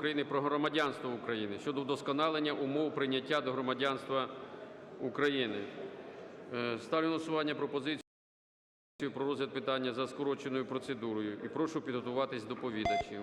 України про громадянство України щодо вдосконалення умов прийняття до громадянства України. Е, Ставлю на голосування пропозицію про розгляд питання за скороченою процедурою і прошу підготуватись доповідачів.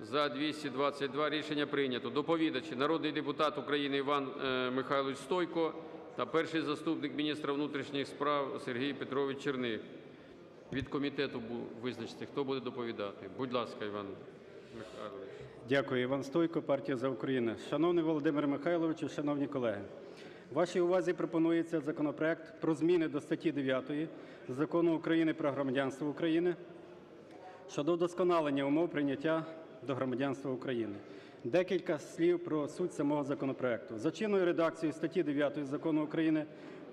За 222 рішення прийнято. Доповідачі народний депутат України Іван е, Михайлович Стойко та перший заступник міністра внутрішніх справ Сергій Петрович Черних. Від комітету визначте, хто буде доповідати. Будь ласка, Іван Михайлович. Дякую. Іван Стойко, партія «За Україну». Шановний Володимир Михайлович, шановні колеги, вашій увазі пропонується законопроект про зміни до статті 9 Закону України про громадянство України щодо вдосконалення умов прийняття до громадянства України. Декілька слів про суть самого законопроекту. За чинною редакцією статті 9 Закону України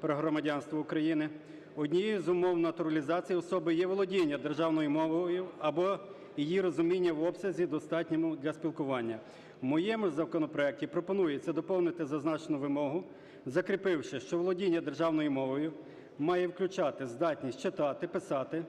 про громадянство України однією з умов натуралізації особи є володіння державною мовою або її розуміння в обсязі достатньому для спілкування. В моєму законопроекті пропонується доповнити зазначену вимогу, закріпивши, що володіння державною мовою має включати здатність читати, писати,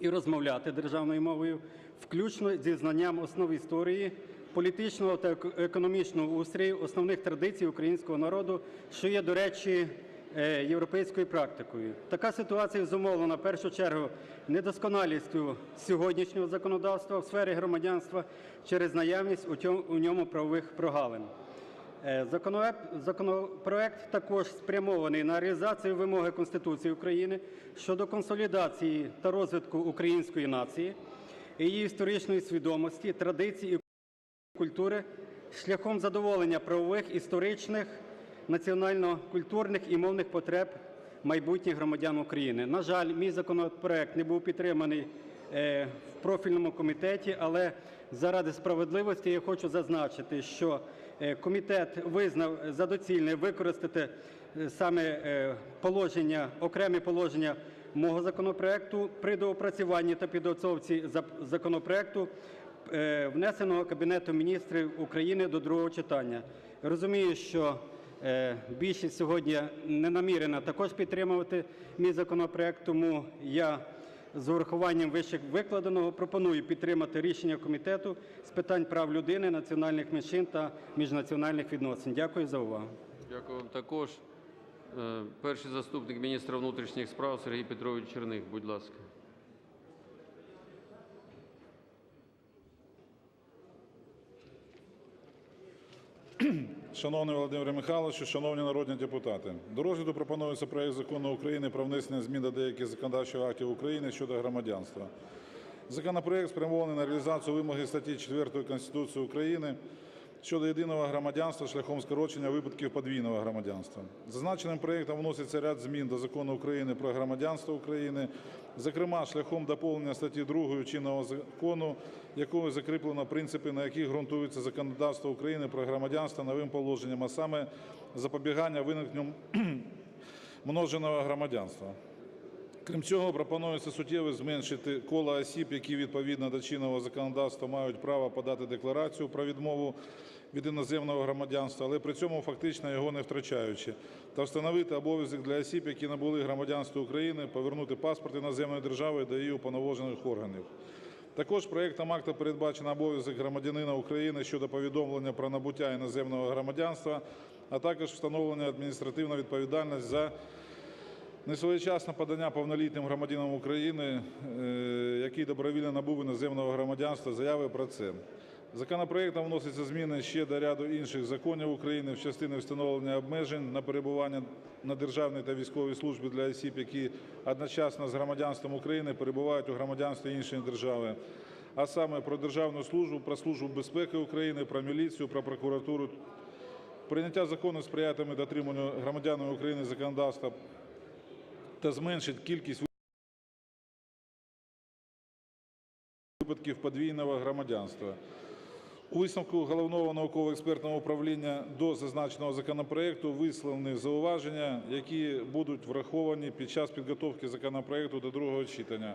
і розмовляти державною мовою, включно зі знанням основ історії, політичного та еко- економічного устрою, основних традицій українського народу, що є, до речі, е, європейською практикою. Така ситуація зумовлена в першу чергу недосконалістю сьогоднішнього законодавства в сфері громадянства через наявність у ньому правових прогалин. Е, Законопроект також спрямований на реалізацію вимоги Конституції України щодо консолідації та розвитку української нації, її історичної свідомості, традицій культури шляхом задоволення правових, історичних, національно-культурних і мовних потреб майбутніх громадян України. На жаль, мій законопроект не був підтриманий е, в профільному комітеті, але заради справедливості я хочу зазначити, що е, комітет визнав за доцільне використати е, саме положення, окремі положення мого законопроекту при доопрацюванні та підготовці законопроекту, внесеного Кабінетом міністрів України до другого читання. Розумію, що е, більшість сьогодні не намірена також підтримувати мій законопроект, тому я з урахуванням вище викладеного пропоную підтримати рішення комітету з питань прав людини, національних меншин та міжнаціональних відносин. Дякую за увагу. Дякую вам також. Е, Перший заступник міністра внутрішніх справ Сергій Петрович Черних. Будь ласка. Шановний Володимире Михайловичу, шановні народні депутати, до розгляду пропонується проект закону України про внесення змін до деяких законодавчих актів України щодо громадянства. Законопроект спрямований на реалізацію вимоги статті 4 Конституції України щодо єдиного громадянства шляхом скорочення випадків подвійного громадянства. Зазначеним проектом вноситься ряд змін до Закону України про громадянство України, зокрема шляхом доповнення статті 2 чинного закону, якою закріплено принципи, на яких ґрунтується законодавство України про громадянство новим положенням, а саме запобігання виникненню множеного громадянства. Крім цього, пропонується суттєво зменшити коло осіб, які відповідно до чинного законодавства мають право подати декларацію про відмову від іноземного громадянства, але при цьому фактично його не втрачаючи, та встановити обов'язок для осіб, які набули громадянство України, повернути паспорт іноземної держави до її уповноважених органів. Також проектом акту передбачено обов'язок громадянина України щодо повідомлення про набуття іноземного громадянства, а також встановлення адміністративної відповідальності за Несвоєчасне подання повнолітнім громадянам України, е, який добровільно набув іноземного громадянства, заяви про це. Законопроектом вносяться зміни ще до ряду інших законів України в частині встановлення обмежень на перебування на державній та військовій службі для осіб, які одночасно з громадянством України перебувають у громадянстві іншої держави, а саме про державну службу, про службу безпеки України, про міліцію, про прокуратуру. Прийняття закону сприятиме дотриманню громадянами України законодавства та зменшить кількість випадків подвійного громадянства. У висновку Головного науково-експертного управління до зазначеного законопроекту висловлені зауваження, які будуть враховані під час підготовки законопроекту до другого читання.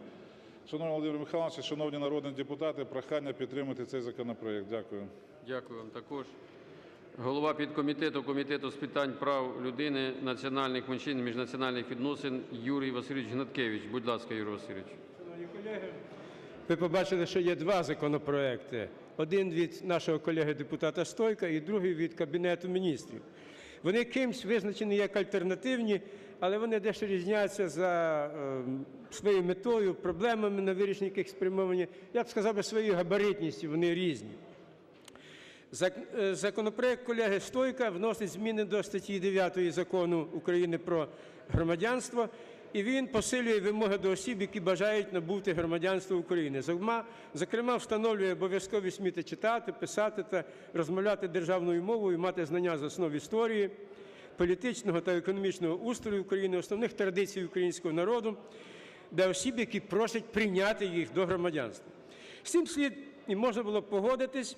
Шановний Володимир Михайлович, шановні народні депутати, прохання підтримати цей законопроект. Дякую. Дякую вам також. Голова підкомітету Комітету з питань прав людини, національних меншин міжнаціональних відносин Юрій Васильович Гнаткевич. Будь ласка, Юрій Васильович. Шановні колеги, ви побачили, що є два законопроекти. Один від нашого колеги депутата Стойка і другий від Кабінету міністрів. Вони кимсь визначені як альтернативні, але вони дещо різняться за е, своєю метою, проблемами, на вирішення яких спрямовані. Я б сказав, би, своєю габаритністю вони різні. Е, Законопроект колеги Стойка вносить зміни до статті 9 Закону України про громадянство, і він посилює вимоги до осіб, які бажають набути громадянство України. Зокрема, встановлює обов'язковість вміти читати, писати та розмовляти державною мовою, мати знання з основ історії, політичного та економічного устрою України, основних традицій українського народу, для осіб, які просять прийняти їх до громадянства. З цим слід і можна було погодитись.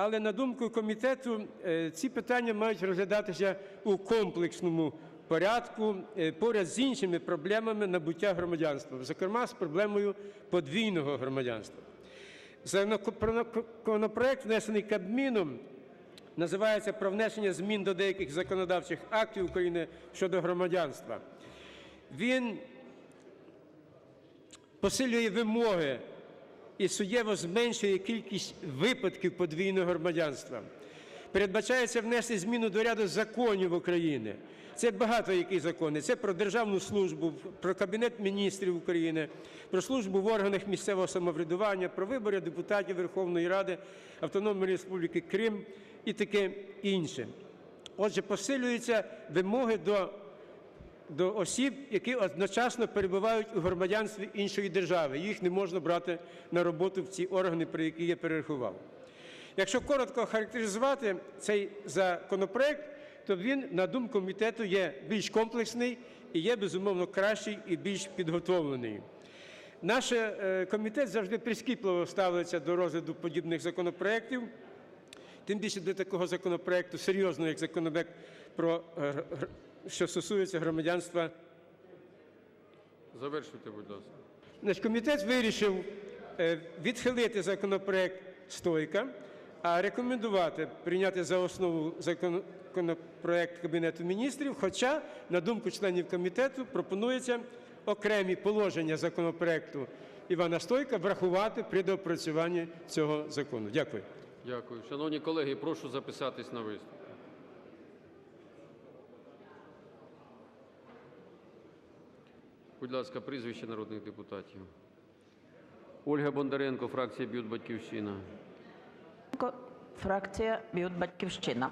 Але на думку комітету, е, ці питання мають розглядатися у комплексному порядку е, поряд з іншими проблемами набуття громадянства, зокрема з проблемою подвійного громадянства. Законопроект, внесений Кабміном, називається про внесення змін до деяких законодавчих актів України щодо громадянства. Він посилює вимоги і суттєво зменшує кількість випадків подвійного громадянства. Передбачається внести зміну до ряду законів України. Це багато які закони. Це про державну службу, про Кабінет міністрів України, про службу в органах місцевого самоврядування, про вибори депутатів Верховної Ради Автономної Республіки Крим і таке інше. Отже, посилюються вимоги до до осіб, які одночасно перебувають у громадянстві іншої держави. Їх не можна брати на роботу в ці органи, про які я перерахував. Якщо коротко характеризувати цей законопроект, то він, на думку комітету, є більш комплексний і є, безумовно, кращий і більш підготовлений. Наш е, комітет завжди прискіпливо ставиться до розгляду подібних законопроєктів, тим більше до такого законопроекту, серйозного, як законопроект про е, що стосується громадянства. Завершуйте, будь ласка. Значить, комітет вирішив е, відхилити законопроект Стойка, а рекомендувати прийняти за основу законопроект Кабінету міністрів. Хоча, на думку членів комітету, пропонується окремі положення законопроекту Івана Стойка врахувати при доопрацюванні цього закону. Дякую. Дякую. Шановні колеги, прошу записатись на виступ. Будь ласка, прізвище народних депутатів. Ольга Бондаренко, фракція Б'ют Батьківщина. Фракція «Б'ют Батьківщина».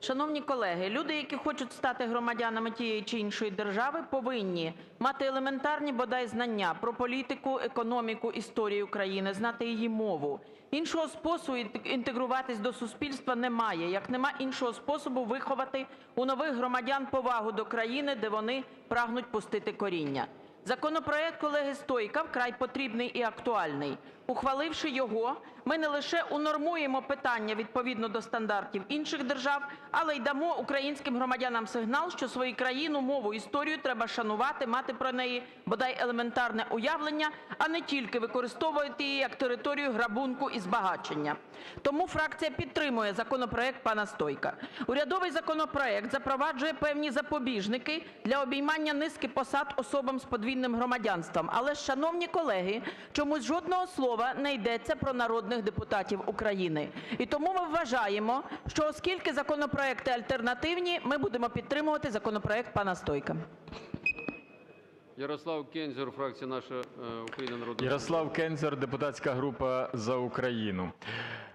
Шановні колеги, люди, які хочуть стати громадянами тієї чи іншої держави, повинні мати елементарні бодай знання про політику, економіку, історію країни, знати її мову. Іншого способу інтегруватись до суспільства немає, як нема іншого способу виховати у нових громадян повагу до країни, де вони прагнуть пустити коріння. Законопроект колеги Стойка вкрай потрібний і актуальний. Ухваливши його, ми не лише унормуємо питання відповідно до стандартів інших держав, але й дамо українським громадянам сигнал, що свою країну, мову, історію треба шанувати, мати про неї бодай елементарне уявлення, а не тільки використовувати її як територію грабунку і збагачення. Тому фракція підтримує законопроект пана Стойка. Урядовий законопроект запроваджує певні запобіжники для обіймання низки посад особам з подвійним громадянством. Але, шановні колеги, чомусь жодного слова не йдеться про народних депутатів України. І тому ми вважаємо, що оскільки законопроекти альтернативні, ми будемо підтримувати законопроект пана Стойка. Ярослав Кензер, фракція наша е, Україна Народна. Ярослав Кензер, депутатська група за Україну.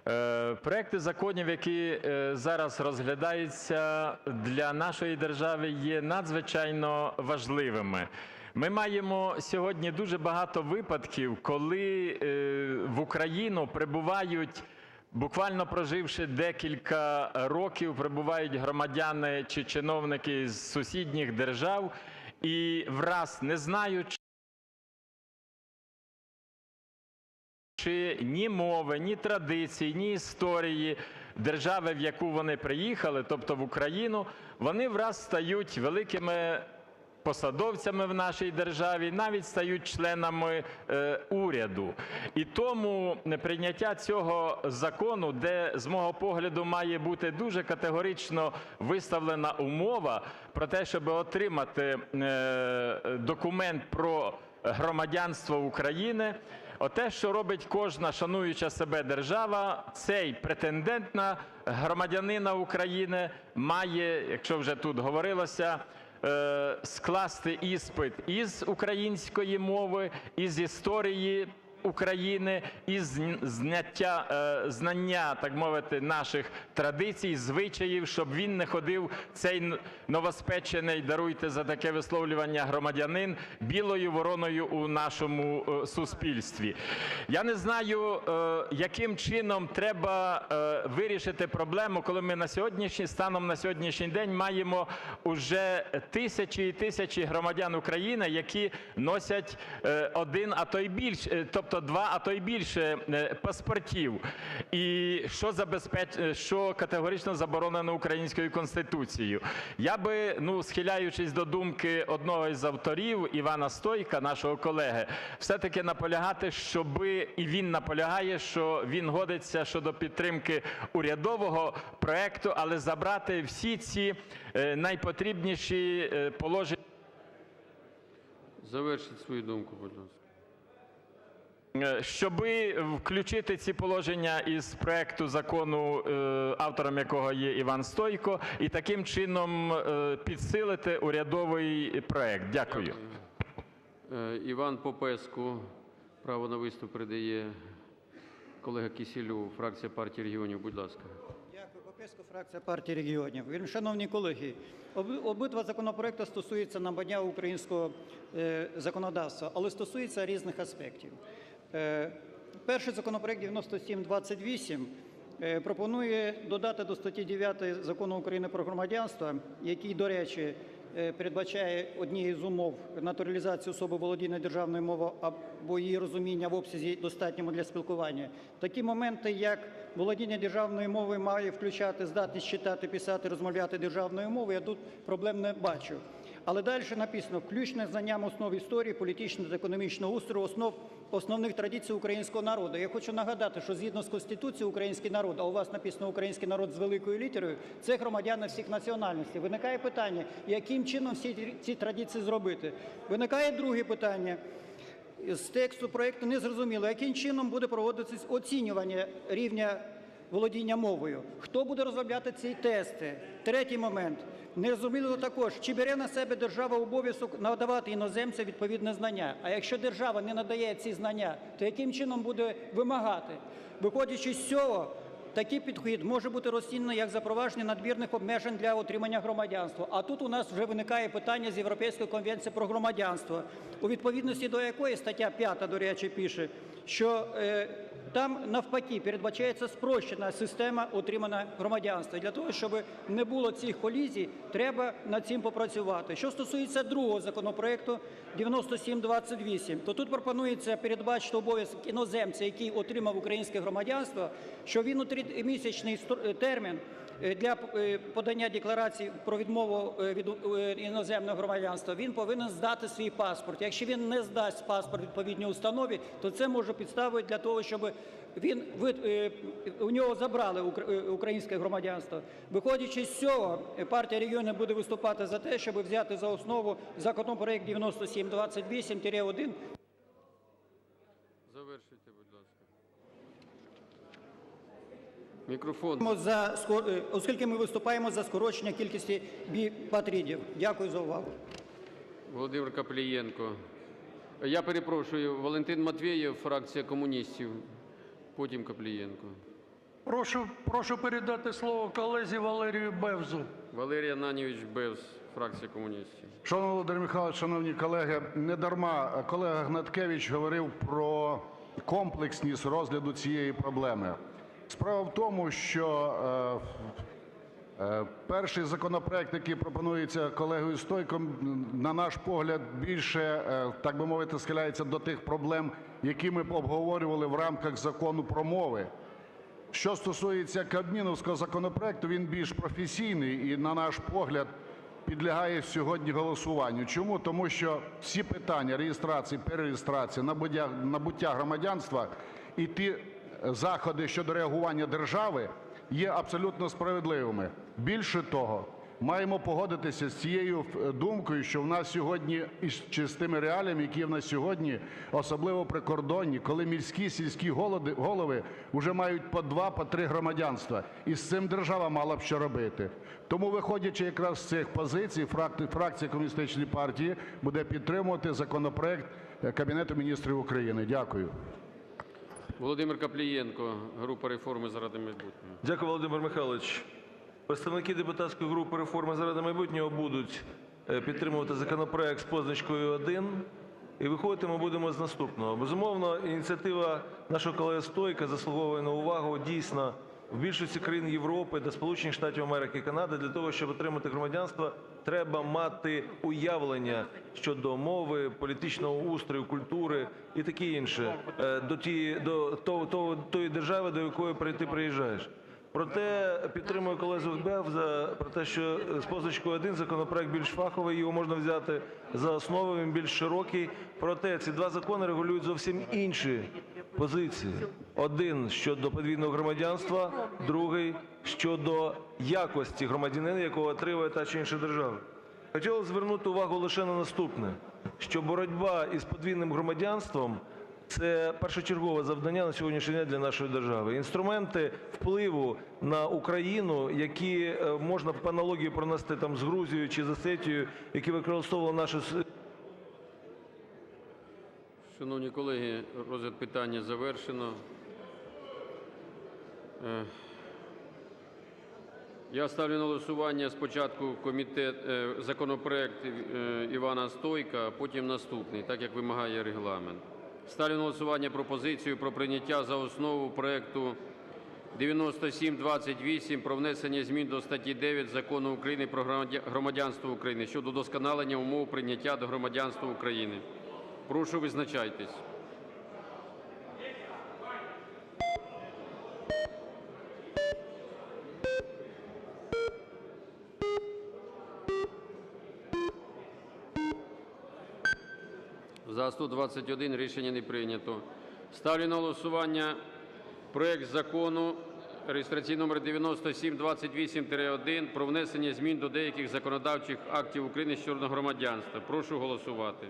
Е, Проекти законів, які е, зараз розглядаються для нашої держави, є надзвичайно важливими. Ми маємо сьогодні дуже багато випадків, коли е, в Україну прибувають. Буквально проживши декілька років, прибувають громадяни чи чиновники з сусідніх держав і враз не знаючи, чи ні мови, ні традицій, ні історії держави, в яку вони приїхали, тобто в Україну, вони враз стають великими посадовцями в нашій державі, навіть стають членами е, уряду. І тому прийняття цього закону, де, з мого погляду, має бути дуже категорично виставлена умова про те, щоб отримати е, документ про громадянство України, Оте, що робить кожна шануюча себе держава, цей претендент на громадянина України має, якщо вже тут говорилося, скласти іспит із української мови, із історії України, із зняття, е, знання, так мовити, наших традицій, звичаїв, щоб він не ходив цей новоспечений, даруйте за таке висловлювання, громадянин білою вороною у нашому е, суспільстві. Я не знаю, е, яким чином треба вирішити проблему, коли ми на сьогоднішній станом на сьогоднішній день маємо уже тисячі і тисячі громадян України, які носять один, а то й більше, е, тобто два, а то й більше е, паспортів. І що забезпеч... е, що категорично заборонено українською конституцією. Я би, ну, схиляючись до думки одного із авторів Івана Стойка, нашого колеги, все-таки наполягати, щоби і він наполягає, що він годиться щодо підтримки урядового проекту, але забрати всі ці е, найпотрібніші положення. Завершіть свою думку, будь ласка. Е, Щоби включити ці положення із проекту закону, е, автором якого є Іван Стойко, і таким чином е, підсилити урядовий проект. Дякую. Іван Попеску право на виступ передає колега Кісілю, фракція партії регіонів. Будь ласка. Дякую. Попеско, фракція партії регіонів. Шановні колеги, оби- обидва законопроекти стосуються набання українського законодавства, але стосуються різних аспектів. Е, перший законопроект 9728 е, пропонує додати до статті 9 Закону України про громадянство, який, до речі, е, передбачає однією з умов натуралізацію особи володіння державною мовою або її розуміння в обсязі достатньому для спілкування. Такі моменти, як володіння державною мовою має включати здатність читати, писати, розмовляти державною мовою, я тут проблем не бачу. Але далі написано включне знанням основ історії, політичного та економічного устрою, основ основних традицій українського народу. Я хочу нагадати, що згідно з Конституцією український народ, а у вас написано український народ з великою літерою, це громадяни всіх національностей. Виникає питання, яким чином всі ці традиції зробити? Виникає друге питання. З тексту проекту не зрозуміло, яким чином буде проводитися оцінювання рівня володіння мовою. Хто буде розробляти ці тести? Третій момент. Незрозуміло також, чи бере на себе держава обов'язок надавати іноземцям відповідне знання. А якщо держава не надає ці знання, то яким чином буде вимагати? Виходячи з цього, Такий підхід може бути розцінений як запровадження надмірних обмежень для отримання громадянства. А тут у нас вже виникає питання з Європейської конвенції про громадянство, у відповідності до якої стаття 5, до речі, пише, що е, там навпаки передбачається спрощена система отримання громадянства. Для того, щоб не було цих колізій, треба над цим попрацювати. Що стосується другого законопроекту 9728, то тут пропонується передбачити обов'язок іноземця, який отримав українське громадянство, що він у тримісячний стр- термін для е, подання декларації про відмову е, від е, іноземного громадянства він повинен здати свій паспорт. Якщо він не здасть паспорт відповідній установі, то це може підставити для того, щоб він е, у нього забрали е, українське громадянство. Виходячи з цього, е, партія регіонів буде виступати за те, щоб взяти за основу законопроект 9728-1 Завершуйте, будь ласка. Мікрофон. за е, оскільки ми виступаємо за скорочення кількості біпатрідів. Дякую за увагу. Володимир Каплієнко. Я перепрошую, Валентин Матвєєв, фракція комуністів. Потім Каплієнко. Прошу, прошу передати слово колезі Валерію Бевзу. Валерій Ананівич Бевс, фракція комуністів. Шановний Володимир Михайлович, шановні колеги, не дарма колега Гнаткевич говорив про комплексність розгляду цієї проблеми. Справа в тому, що е, е, перший законопроект, який пропонується колегою Стойком, на наш погляд, більше, е, так би мовити, схиляється до тих проблем, які ми обговорювали в рамках закону про мови. Що стосується Кабміновського законопроекту, він більш професійний і, на наш погляд, підлягає сьогодні голосуванню. Чому? Тому що всі питання реєстрації, перереєстрації, набуття, громадянства і ті заходи щодо реагування держави є абсолютно справедливими. Більше того, маємо погодитися з цією е, думкою, що в нас сьогодні із чи з тими реаліями, які в нас сьогодні, особливо прикордонні, коли міські сільські голови вже мають по два, по три громадянства, і з цим держава мала б що робити. Тому, виходячи якраз з цих позицій, фракція комуністичної партії буде підтримувати законопроект е, Кабінету міністрів України. Дякую. Володимир Каплієнко, група реформи заради майбутнього. Дякую, Володимир Михайлович. Представники депутатської групи реформи заради майбутнього будуть е, підтримувати законопроект з позначкою 1. І виходити ми будемо з наступного. Безумовно, ініціатива нашого колеги Стойка заслуговує на увагу. Дійсно, в більшості країн Європи та Сполучених Штатів Америки і Канади для того, щоб отримати громадянство, треба мати уявлення щодо мови, політичного устрою, культури і таке інше е, до тієї до того, тої держави, до якої ти приїжджаєш. Проте підтримую колегу Бев за про те, що з позначкою 1 законопроект більш фаховий, його можна взяти за основу, він більш широкий. Проте ці два закони регулюють зовсім інші позиції. Один щодо подвійного громадянства, другий щодо якості громадянина, якого отримує та чи інша держава. Хотілося звернути увагу лише на наступне, що боротьба із подвійним громадянством це першочергове завдання на сьогоднішній день для нашої держави. Інструменти впливу на Україну, які е, можна по аналогії пронести там з Грузією чи з Осетією, які використовували наші Шановні колеги, розгляд питання завершено. Е, Я ставлю на голосування спочатку комітет, е, законопроект е, Івана Стойка, а потім наступний, так як вимагає регламент. Ставлю на голосування пропозицію про прийняття за основу проекту 9728 про внесення змін до статті 9 Закону України про громадянство України щодо удосконалення умов прийняття до громадянства України. Прошу визначайтесь. За 121 рішення не прийнято. Ставлю на голосування проект закону реєстраційний номер 9728-1 про внесення змін до деяких законодавчих актів України щодо громадянства. Прошу голосувати.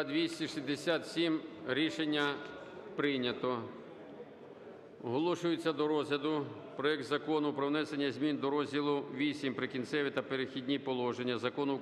За 267 рішення прийнято. Оголошується до розгляду проект Закону про внесення змін до розділу 8 «Прикінцеві та перехідні положення» Закону